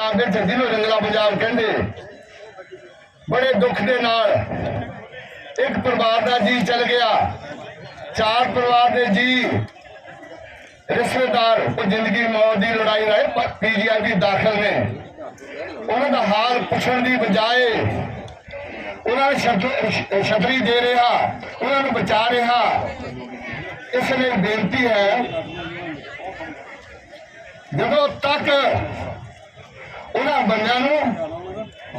ਪੰਜਾਬ ਵਿੱਚ ਜਿਹਨੂੰ ਰੰਗਲਾ ਪੰਜਾਬ ਕਹਿੰਦੇ। ਬੜੇ ਦੁੱਖ ਦੇ ਨਾਲ ਇੱਕ ਪਰਿਵਾਰ ਦਾ ਜੀ ਚਲ ਗਿਆ। ਚਾਰ ਪਰਿਵਾਰ ਦੇ ਜੀ ਰਿਸ਼ਤੇਦਾਰ ਉਹ ਜ਼ਿੰਦਗੀ ਮੌਤ ਦੀ ਲੜਾਈ ਰਹੇ ਪੀਜੀਆਈ ਵੀ ਦਾਖਲ ਨੇ। ਉਹਨਾਂ ਦਾ ਹਾਲ ਪੁੱਛਣ ਦੀ ਬਜਾਏ ਉਹਨਾਂ ਨੂੰ ਛਤਰੀ ਦੇ ਰਿਹਾ, ਉਹਨਾਂ ਨੂੰ ਬਚਾ ਰਿਹਾ। ਇਸ ਲਈ ਬੇਨਤੀ ਹੈ, ਜਦੋਂ ਤੱਕ ਉਹਨਾਂ ਬੰਦਿਆਂ ਨੂੰ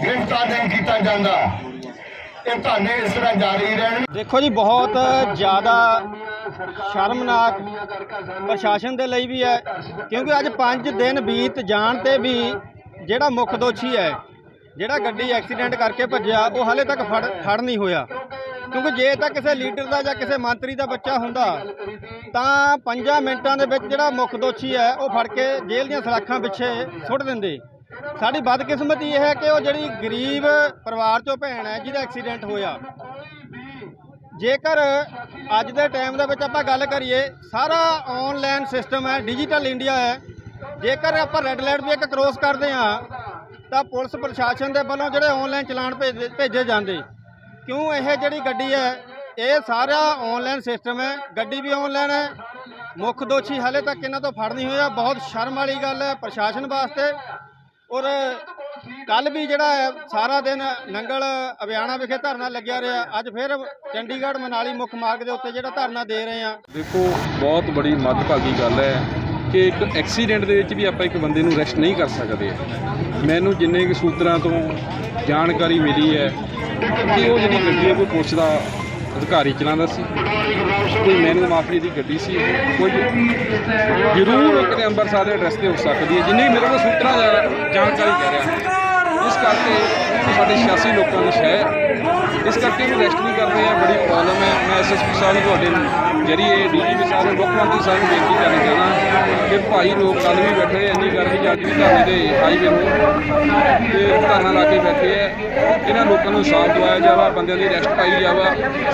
ਗ੍ਰਿਫਤਾਰ ਨਹੀਂ ਕੀਤਾ ਜਾਂਦਾ। ਇਹ ਧਰਨੇ ਇਸ ਤਰ੍ਹਾਂ ਜਾਰੀ ਰਹਿਣ ਦੇਖੋ ਜੀ, ਬਹੁਤ ਜ਼ਿਆਦਾ ਸ਼ਰਮਨਾਕ ਪ੍ਰਸ਼ਾਸਨ ਦੇ ਲਈ ਵੀ ਹੈ, ਕਿਉਂਕਿ ਅੱਜ 5 ਦਿਨ ਬੀਤ ਜਾਣ ਤੇ ਵੀ ਜਿਹੜਾ ਮੁੱਖ ਦੋਸ਼ੀ ਹੈ, ਜਿਹੜਾ ਗੱਡੀ ਐਕਸੀਡੈਂਟ ਕਰਕੇ ਭੱਜਿਆ, ਉਹ ਹਾਲੇ ਤੱਕ ਫੜ ਫੜ ਨਹੀਂ ਹੋਇਆ। ਕਿਉਂਕਿ ਜੇ ਤਾਂ ਕਿਸੇ ਲੀਡਰ ਦਾ ਜਾਂ ਕਿਸੇ ਮੰਤਰੀ ਦਾ ਬੱਚਾ ਹੁੰਦਾ, ਤਾਂ 5 ਮਿੰਟਾਂ ਦੇ ਵਿੱਚ ਜਿਹੜਾ ਮੁੱਖ ਦੋਸ਼ੀ ਹੈ, ਉਹ ਫੜ ਕੇ ਜੇਲ੍ਹ ਦੀਆਂ ਸਲਾਖਾਂ ਪਿੱਛੇ ਸੁੱਟ ਦਿੰਦੇ। ਸਾਡੀ ਬਦਕਿਸਮਤੀ ਇਹ ਹੈ ਕਿ ਉਹ ਜਿਹੜੀ ਗਰੀਬ ਪਰਿਵਾਰ ਚੋਂ ਭੈਣ ਹੈ, ਜਿਹਦਾ ਐਕਸੀਡੈਂਟ ਹੋਇਆ। ਜੇਕਰ ਅੱਜ ਦੇ ਟਾਈਮ ਦੇ ਵਿੱਚ ਆਪਾਂ ਗੱਲ ਕਰੀਏ, ਸਾਰਾ ਆਨਲਾਈਨ ਸਿਸਟਮ ਹੈ ਡਿਜੀਟਲ ਇੰਡੀਆ ਹੈ। ਜੇਕਰ ਆਪਾਂ ਰੈੱਡ ਲਾਈਟ ਵੀ ਇੱਕ ਕ੍ਰੋਸ ਕਰਦੇ ਆ ਤਾਂ ਪੁਲਿਸ ਪ੍ਰਸ਼ਾਸਨ ਦੇ ਵੱਲੋਂ ਜਿਹੜੇ ਆਨਲਾਈਨ ਚਲਾਨ ਭੇਜੇ ਭੇਜੇ ਜਾਂਦੇ। ਕਿਉਂ ਇਹ ਜਿਹੜੀ ਗੱਡੀ ਹੈ, ਇਹ ਸਾਰਾ ਆਨਲਾਈਨ ਸਿਸਟਮ ਹੈ, ਗੱਡੀ ਵੀ ਆਨਲਾਈਨ ਹੈ। ਮੁੱਖ ਦੋਸ਼ੀ ਹਾਲੇ ਤੱਕ ਇਹਨਾਂ ਤੋਂ ਫੜ ਨਹੀਂ ਹੋਇਆ। ਬਹੁਤ ਸ਼ਰਮ ਵਾਲੀ ਗੱਲ ਹੈ ਪ੍ਰਸ਼ਾਸਨ ਵਾਸਤੇ। ਔਰ ਕੱਲ ਵੀ ਜਿਹੜਾ ਹੈ, ਸਾਰਾ ਦਿਨ ਨੰਗਲ ਅਭਿਆਣਾ ਵਿਖੇ ਧਰਨਾ ਲੱਗਿਆ ਰਿਹਾ। ਅੱਜ ਫਿਰ ਚੰਡੀਗੜ੍ਹ ਮਨਾਲੀ ਮੁੱਖ ਮਾਰਗ ਦੇ ਉੱਤੇ ਜਿਹੜਾ ਧਰਨਾ ਦੇ ਰਹੇ ਆ ਦੇਖੋ, ਬਹੁਤ ਬੜੀ ਮੱਦਭਾਗੀ ਗੱਲ ਹੈ ਕਿ ਇੱਕ ਐਕਸੀਡੈਂਟ ਦੇ ਵਿੱਚ ਵੀ ਆਪਾਂ ਇੱਕ ਬੰਦੇ ਨੂੰ ਰੈਸਟ ਨਹੀਂ ਕਰ ਸਕਦੇ। ਮੈਨੂੰ ਜਿੰਨੇ ਕੁ ਸੂਤਰਾਂ ਤੋਂ ਜਾਣਕਾਰੀ ਮਿਲੀ ਹੈ ਕਿ ਉਹ ਜਿਹੜੀ ਗੱਡੀ ਹੈ ਕੋਈ ਪੁਲਿਸ ਦਾ ਅਧਿਕਾਰੀ ਚਲਾਉਂਦਾ ਸੀ? ਕੋਈ ਮਿਹਨਤ ਮਾਫੀ ਦੀ ਗੱਡੀ ਸੀ। ਕੋਈ ਜ਼ਰੂਰ ਕਿਤੇ ਅੰਮ੍ਰਿਤਸਰ ਦੇ ਐਡਰੈਸ ਤੇ ਹੋ ਸਕਦੀ ਹੈ। ਜਿੰਨੀ ਮੇਰੇ ਕੋਲ ਸੂਤਰਾਂ ਜਾ- ਜਾਣਕਾਰੀ ਕਹਿ ਰਿਹਾ। ਇਸ ਕਰਕੇ ਸਾਡੇ 86 ਲੋਕਾਂ ਦੀ ਸ਼ਹਿ ਇਸ ਕਰਕੇ ਵੀ ਰੈਸਟ ਨਹੀਂ ਕਰਦੇ ਆ, ਬੜੀ ਪ੍ਰੋਬਲਮ ਹੈ। ਮੈਂ ਐਸਐਸਪੀ ਸਾਹਿਬ ਨੂੰ ਤੁਹਾਡੇ ਜਰੀਏ ਡੀਜੀਪੀ ਸਾਹਿਬ ਨੂੰ, ਮੁੱਖ ਮੰਤਰੀ ਸਾਹਿਬ ਨੂੰ ਬੇਨਤੀ ਕਰਨਾ ਚਾਹੁੰਦਾ ਕਿ ਭਾਈ ਲੋਕ ਕੱਲ ਵੀ ਬੈਠੇ ਇੰਨੀ ਗਰਮੀ ਜੱਜ ਵੀ ਧਰਨੇ ਦੇ ਹਾਈਵੇ ਨੂੰ, ਤੇ ਧਰਨਾ ਲਾ ਕੇ ਬੈਠੇ ਆ। ਇਹਨਾਂ ਲੋਕਾਂ ਨੂੰ ਸਾਥ ਦਵਾਇਆ ਜਾਵਾ, ਬੰਦਿਆਂ ਦੀ ਰੈਸਟ ਪਾਈ ਜਾਵਾ,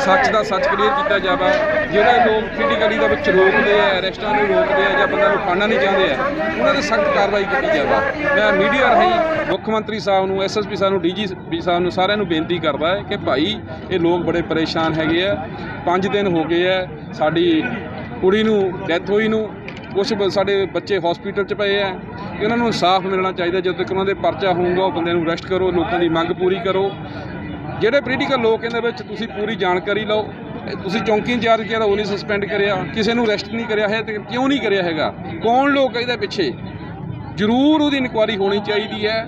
ਸੱਚ ਦਾ ਸੱਚ ਕਲੀਅਰ ਕੀਤਾ ਜਾਵਾ। ਜਿਹੜੇ ਲੋਕ ਫਿਜ਼ੀਕਲੀ ਦਾ ਵਿੱਚ ਰੋਕਦੇ ਆ ਅਰੈਸਟਾਂ ਨੂੰ ਰੋਕਦੇ ਆ, ਜਾਂ ਬੰਦਾ ਨੂੰ ਫੜਨਾ ਨਹੀਂ ਚਾਹੁੰਦੇ ਆ, ਉਹਨਾਂ ਤੇ ਸਖਤ ਕਾਰਵਾਈ ਕੀਤੀ ਜਾਵਾ। ਮੈਂ ਮੀਡੀਆ ਰਾਹੀਂ ਮੁੱਖ ਮੰਤਰੀ ਸਾਹਿਬ ਨੂੰ ਐਸਐਸਪੀ ਸਾਹਿਬ ਨੂੰ ਡੀਜੀਪੀ ਸਾਹਿਬ ਨੂੰ ਸਾਰਿਆਂ ਨੂੰ ਬੇਨਤੀ ਕਰਦਾ ਹੈ ਕਿ ਭਾਈ, ਇਹ ਲੋਕ ਬੜੇ ਪਰੇਸ਼ਾਨ ਹੈਗੇ ਆ। 5 ਦਿਨ ਹੋ ਗਏ ਆ, ਸਾਡੀ ਕੁੜੀ ਨੂੰ ਡੈਥ ਹੋਈ ਨੂੰ ਕੁਝ ਸਾਡੇ ਬੱਚੇ ਹਸਪੀਟਲ 'ਚ ਪਏ ਆ। ਇਹਨਾਂ ਨੂੰ ਇਨਸਾਫ ਮਿਲਣਾ ਚਾਹੀਦਾ, ਜਦੋਂ ਤੱਕ ਉਹਨਾਂ ਦੇ ਪਰਚਾ ਹੋਊਗਾ, ਉਹ ਬੰਦੇ ਨੂੰ ਅਰੈਸਟ ਕਰੋ, ਲੋਕਾਂ ਦੀ ਮੰਗ ਪੂਰੀ ਕਰੋ। ਜਿਹੜੇ ਪੋਲੀਟੀਕਲ ਲੋਕ ਇਹਦੇ ਵਿੱਚ, ਤੁਸੀਂ ਪੂਰੀ ਜਾਣਕਾਰੀ ਲਓ। ਤੁਸੀਂ ਚੌਂਕੀ ਇੰਚਾਰਜ ਕਿਹਾ ਉਹ ਨਹੀਂ ਸਸਪੈਂਡ ਕਰਿਆ, ਕਿਸੇ ਨੂੰ ਅਰੈਸਟ ਨਹੀਂ ਕਰਿਆ ਹੈ ਤੇ ਕਿਉਂ ਨਹੀਂ ਕਰਿਆ ਹੈਗਾ? ਕੌਣ ਲੋਕ ਇਹਦੇ ਪਿੱਛੇ? ਜ਼ਰੂਰ ਉਹਦੀ ਇਨਕੁਆਇਰੀ ਹੋਣੀ ਚਾਹੀਦੀ ਹੈ।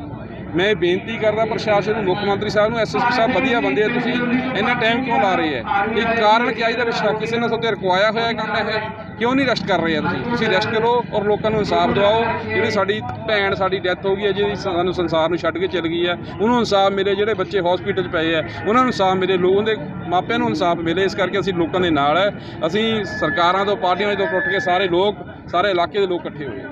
ਮੈਂ ਬੇਨਤੀ ਕਰਦਾ ਪ੍ਰਸ਼ਾਸਨ ਨੂੰ, ਮੁੱਖ ਮੰਤਰੀ ਸਾਹਿਬ ਨੂੰ ਐਸਐਸਪੀ ਸਾਹਿਬ ਵਧੀਆ ਬੰਦੇ ਆ ਤੁਸੀਂ, ਇੰਨਾ ਟਾਈਮ ਕਿਉਂ ਲਾ ਰਹੇ ਹੈ ਇਹ ਕਾਰਨ ਕੀ ਆ, ਇਹਦੇ ਵਿੱਚ ਕਿਸੇ ਨੇ ਤੁਹਾਡੇ ਰਕਵਾਇਆ ਹੋਇਆ ਕੰਮ ਇਹ? ਕਿਉਂ ਨਹੀਂ ਰੈਸਟ ਕਰ ਰਹੇ ਆ ਤੁਸੀਂ? ਤੁਸੀਂ ਅਰੈਸਟ ਕਰੋ ਔਰ ਲੋਕਾਂ ਨੂੰ ਇਨਸਾਫ ਦਿਵਾਓ। ਜਿਹੜੀ ਸਾਡੀ ਭੈਣ, ਸਾਡੀ ਡੈਥ ਹੋ ਗਈ ਹੈ ਜਿਹਦੀ ਸਾਨੂੰ ਸੰਸਾਰ ਨੂੰ ਛੱਡ ਕੇ ਚਲ ਗਈ ਹੈ, ਉਹਨੂੰ ਇਨਸਾਫ ਮਿਲੇ, ਜਿਹੜੇ ਬੱਚੇ ਹਸਪੀਟਲ 'ਚ ਪਏ ਆ, ਉਹਨਾਂ ਨੂੰ ਇਨਸਾਫ ਮਿਲੇ ਲੋਕਾਂ ਦੇ ਮਾਪਿਆਂ ਨੂੰ ਇਨਸਾਫ ਮਿਲੇ, ਇਸ ਕਰਕੇ ਅਸੀਂ ਲੋਕਾਂ ਦੇ ਨਾਲ ਹੈ ਅਸੀਂ ਸਰਕਾਰਾਂ ਤੋਂ, ਪਾਰਟੀਆਂ ਤੋਂ ਟੁੱਟ ਕੇ ਸਾਰੇ ਲੋਕ, ਸਾਰੇ ਇਲਾਕੇ ਦੇ ਲੋਕ ਇਕੱਠੇ ਹੋਏ